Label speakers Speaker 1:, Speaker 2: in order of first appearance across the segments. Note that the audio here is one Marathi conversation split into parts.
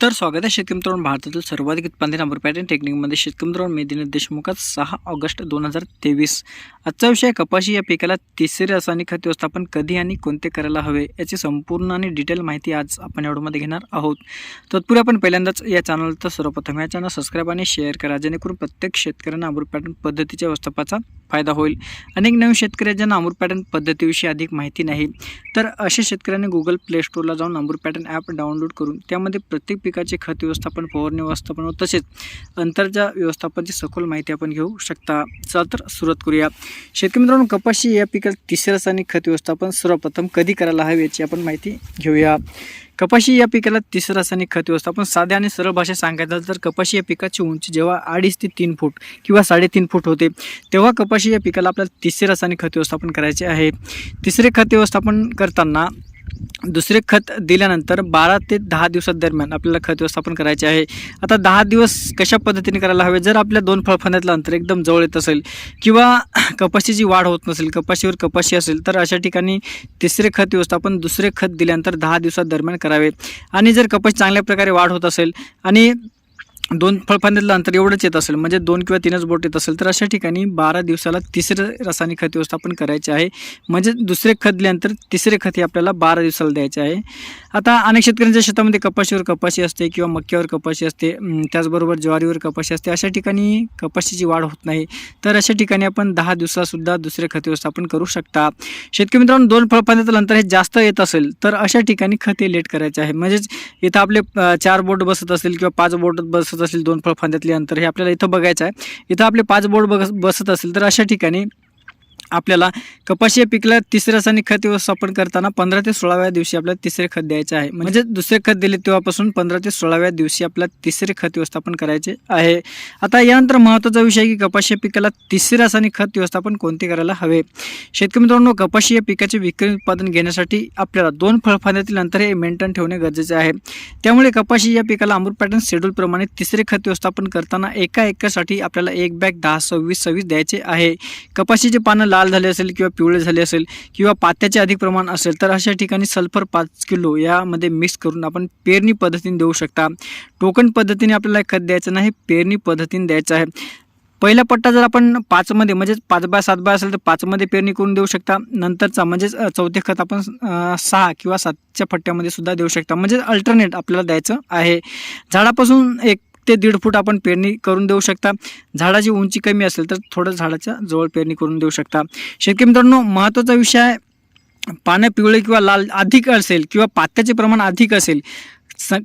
Speaker 1: तर स्वागत आहे. शेतकरी मित्रांनो भारतातील सर्वाधिक उत्पादन नंबर पॅटर्न टेक्निकमध्ये शेतकरी मित्रांनो मी दिनेश देशमुखात सहा ऑगस्ट दोन हजार तेवीस. आजचा विषय कपाशी या पिकाला तिसरे रासायनिक खत व्यवस्थापन कधी आणि कोणते करायला हवे याची संपूर्ण आणि डिटेल माहिती आज आपण एवढ्यामध्ये घेणार आहोत. तत्पूर्वी आपण पहिल्यांदाच या चॅनल तर सर्वप्रथम या चॅनल सबस्क्राईब आणि शेअर करा जेणेकरून प्रत्येक शेतकऱ्यांना अमृत पॅटर्न पद्धतीच्या व्यवस्थापनाचा फायदा होईल. अनेक नवीन शेतकरी ज्यांना अमृत पॅटर्न पद्धतीविषयी अधिक माहिती नाही. तर अशा शेतकऱ्यांनी गुगल प्ले स्टोरला जाऊन अमृत पॅटर्न ॲप डाउनलोड करून त्यामध्ये प्रत्येक पिकाचे खत व्यवस्थापन फवारणी व्यवस्थापन व तसेच अंतरच्या व्यवस्थापनची सखोल माहिती आपण घेऊ शकता. चला तर सुरुवात करूया. शेतकरी मित्रांनो कपाशी या पिकात तिसरे रासायनिक खत व्यवस्थापन सर्वप्रथम कधी करायला हवे याची आपण माहिती घेऊया. कपाशी या पिकाला तिसरं रासायनिक खत व्यवस्थापन साध्या आणि सरळ भाषेत सांगायचं तर कपाशी या पिकाची उंची जेव्हा अडीच ते तीन फूट किंवा साडेतीन फूट होते तेव्हा कपाशी या पिकाला आपल्याला तिसरे रासायनिक खत व्यवस्थापन करायचे आहे. तिसरे खत व्यवस्थापन करताना दुसरे खत दिल्यानंतर बारा ते दहा दिवसात दरम्यान आपल्याला खत व्यवस्थापन करायचे आहे. आता दहा दिवस कशा पद्धतीने करायला हवे? जर आपल्या दोन फळफण्यातलं अंतर एकदम जवळ येत असेल किंवा कपाशीची वाढ होत नसेल कपाशीवर कपाशी असेल तर अशा ठिकाणी तिसरे खत व्यवस्थापन दुसरे खत दिल्यानंतर दहा दिवसात दरम्यान करावे. आणि जर कपाशी चांगल्या प्रकारे वाढ होत असेल आणि दोन फळफांद्यातलं अंतर एवढंच येत असेल म्हणजे दोन किंवा तीनच बोट येत असेल तर अशा ठिकाणी बारा दिवसाला तिसरं रासायनिक खत व्यवस्थापन करायचे आहे. म्हणजे दुसरे खत दिल्यानंतर तिसरे खत हे आपल्याला बारा दिवसाला द्यायचे आहे. आता अनेक शेतकऱ्यांच्या शेतामध्ये कपाशीवर कपाशी असते किंवा मक्यावर कपाशी असते त्याचबरोबर ज्वारीवर कपाशी असते अशा ठिकाणी कपाशीची वाढ होत नाही. तर अशा ठिकाणी आपण दहा दिवसासुद्धा दुसरे खत व्यवस्थापन करू शकता. शेतकरी मित्रांनो दोन फळफांद्यातलं अंतर हे जास्त येत असेल तर अशा ठिकाणी खत हे लेट करायचे आहे. म्हणजेच इथं आपले चार बोट बसत असेल किंवा पाच बोट बसत असेल दोन फळफांद्यातले अंतर हे आपल्याला इथं बघायचं आहे. इथं आपले पाच बोर्ड बस बसत असेल तर अशा ठिकाणी आपल्याला कपाशी या पिकला तिसरे रासायनिक खत व्यवस्थापन करताना पंधरा ते सोळाव्या दिवशी आपल्याला तिसरे खत द्यायचे आहे. म्हणजे दुसरे खत दिले तेव्हापासून पंधरा ते सोळाव्या दिवशी आपल्याला तिसरे खत व्यवस्थापन करायचे आहे. आता यानंतर महत्त्वाचा विषय आहे की कपाशी या पिकाला तिसरे रासायनिक खत व्यवस्थापन कोणते करायला हवे? शेतकरी मित्रांनो कपाशी या पिकाचे विक्री उत्पादन घेण्यासाठी आपल्याला दोन फळफांद्यातील अंतर हे मेंटेन ठेवणे गरजेचे आहे. त्यामुळे कपाशी या पिकाला अमृत पॅटर्न शेड्यूलप्रमाणे तिसरे खत व्यवस्थापन करताना एका एकरसाठी आपल्याला एक बॅग दहा सव्वीस सव्वीस द्यायचे आहे. कपाशीचे पानं लाल झाले असेल किंवा पिवळे झाले असेल किंवा पात्याचे अधिक प्रमाण असेल तर अशा ठिकाणी सल्फर पाच किलो यामध्ये मिक्स करून आपण पेरणी पद्धतीने देऊ शकता. टोकन पद्धतीने आपल्याला खत द्यायचं नाही पेरणी पद्धतीने द्यायचं आहे. पहिला पट्टा जर आपण पाचमध्ये म्हणजेच पाच बाय सात बाय असेल तर पाचमध्ये पेरणी करून देऊ शकता. नंतरचा म्हणजेच चौथे खत आपण सहा किंवा सातच्या पट्ट्यामध्ये सुद्धा देऊ शकता. म्हणजे अल्टरनेट आपल्याला द्यायचं आहे. झाडापासून एक ते दीड फूट आपण पेरणी करून देऊ शकता. झाडाची उंची कमी असेल तर थोडं झाडाच्या जवळ पेरणी करून देऊ शकता. शेतकरी मित्रांनो महत्त्वाचा विषय आहे पानं पिवळे किंवा लाल अधिक असेल किंवा पात्याचे प्रमाण अधिक असेल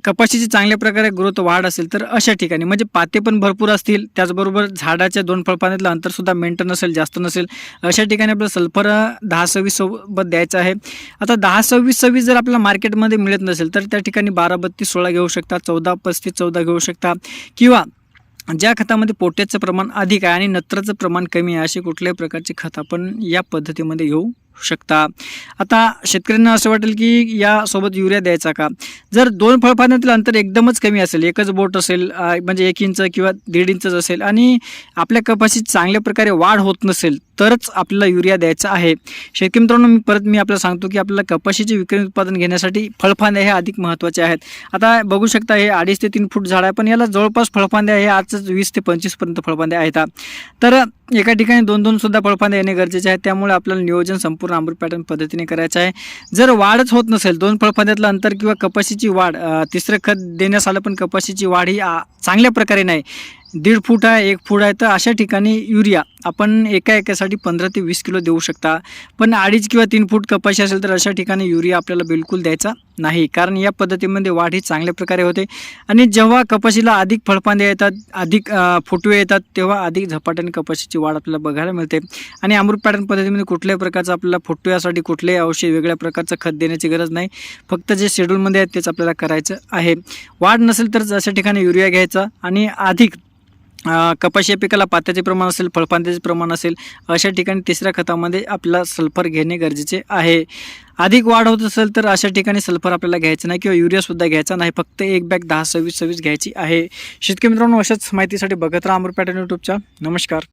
Speaker 1: कपाशीची चांगल्या प्रकारे ग्रोथ वाढ असेल तर अशा ठिकाणी म्हणजे पाते पण भरपूर असतील त्याचबरोबर झाडाच्या दोन फळपाण्यातलं अंतरसुद्धा मेंटेन असेल जास्त नसेल अशा ठिकाणी आपल्याला सल्फर दहा सव्वीस सोबत द्यायचं आहे. आता दहा सव्वीस सव्वीस जर आपल्याला मार्केटमध्ये मिळत नसेल तर त्या ठिकाणी बारा बत्तीस सोळा घेऊ शकता चौदा पस्तीस चौदा घेऊ शकता. किंवा ज्या खतामध्ये पोट्याचं प्रमाण अधिक आहे आणि नत्राचं प्रमाण कमी आहे असे कुठल्याही प्रकारचे खत आपण या पद्धतीमध्ये घेऊ शकता. आता शेतकऱ्यांना असं वाटेल की यासोबत युरिया द्यायचा का? जर दोन फळफाण्यातील अंतर एकदमच कमी असेल एकच बोट असेल म्हणजे एक इंच किंवा दीड इंचच असेल आणि आपल्या कपाशी चांगल्या प्रकारे वाढ होत नसेल तरच आपल्याला युरिया द्यायचा आहे. शेतकरी मित्रांनो मी परत मी आपल्याला सांगतो की आपल्याला कपाशीचे विक्रमी उत्पादन घेण्यासाठी फळफांद्या हे अधिक महत्त्वाचे आहेत. आता बघू शकता हे अडीच ते तीन फूट झाड आहे पण याला जवळपास फळफांद्या हे आजच वीस ते पंचवीसपर्यंत फळफांद्या आहेत तर एका ठिकाणी दोन दोन सुद्धा फळफांद्या येणे गरजेचे आहे त्यामुळे आपल्याला नियोजन संपूर्ण अमृत पॅटर्न पद्धतीने करायचं आहे. जर वाढच होत नसेल दोन फळफांद्यातलं अंतर किंवा कपाशीची वाढ तिसरं खत देण्यास आलं पण कपाशीची वाढ ही चांगल्या प्रकारे नाही. दीड फूट आहे एक फूट आहे तर अशा ठिकाणी युरिया आपण एका एकासाठी पंधरा ते वीस किलो देऊ शकता. पण अडीच किंवा तीन फूट कपाशी असेल तर अशा ठिकाणी युरिया आपल्याला बिलकुल द्यायचा नाही. कारण या पद्धतीमध्ये वाढ ही चांगल्या प्रकारे होते. आणि जेव्हा कपाशीला अधिक फळफांदे येतात अधिक फुटवे येतात तेव्हा अधिक झपाट्याने कपाशीची वाढ आपल्याला बघायला मिळते. आणि अमृत पॅटर्न पद्धतीमध्ये कुठल्याही प्रकारचं आपल्याला फुटव्यासाठी कुठल्याही औषध वेगळ्या प्रकारचं खत देण्याची गरज नाही. फक्त जे शेड्यूलमध्ये आहे तेच आपल्याला करायचं आहे. वाढ नसेल तर अशा ठिकाणी युरिया घ्यायचा आणि अधिक कपाशी या पिकाला पात्याचे प्रमाण असेल फळफांद्याचे प्रमाण असेल अशा ठिकाणी तिसऱ्या खतामध्ये आपल्याला सल्फर घेणे गरजेचे आहे. अधिक वाढ होत असेल तर अशा ठिकाणी सल्फर आपल्याला घ्यायचं नाही किंवा युरियासुद्धा घ्यायचा नाही फक्त एक बॅग दहा सव्वीस सव्वीस घ्यायची आहे. शेतकरी मित्रांनो अशाच माहितीसाठी बघत राहा अमर पॅटर्न यूट्यूबच्या. नमस्कार.